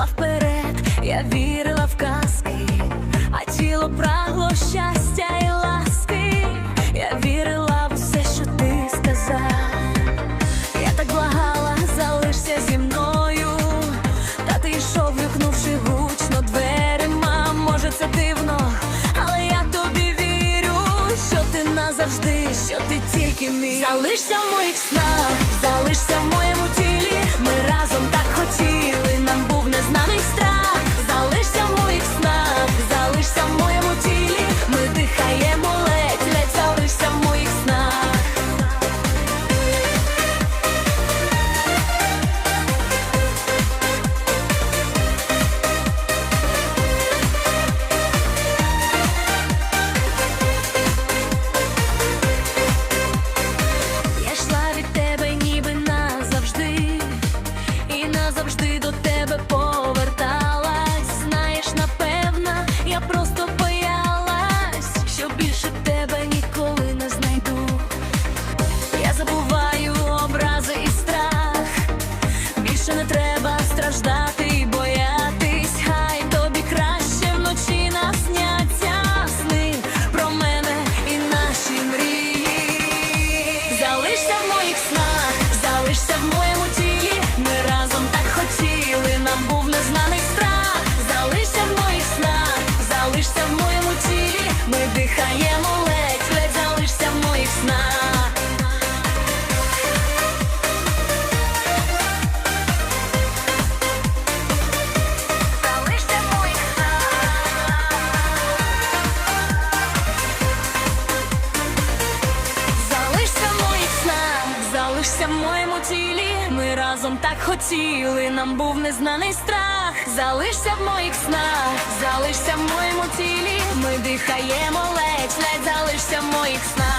йшла вперед, я вірила в казки, а тіло прагло щастя і ласки, я вірила в усе, що ти сказав, я так благала, залишся зі мною, та ти йшов, вихнувши гучно дверима, може, це дивно, але я тобі вірю, що ти назавжди, що ти тільки мій. Залишся в моїх снах, залишся в моєму. моєму залишся моїх снах. Залишся в моїх залишся в моєму тілі. Ми разом так хотіли, нам був незнаний страх. Залишся в моїх снах, залишся в моєму тілі, ми дихаємо. Хоч не залишся в моїх снах.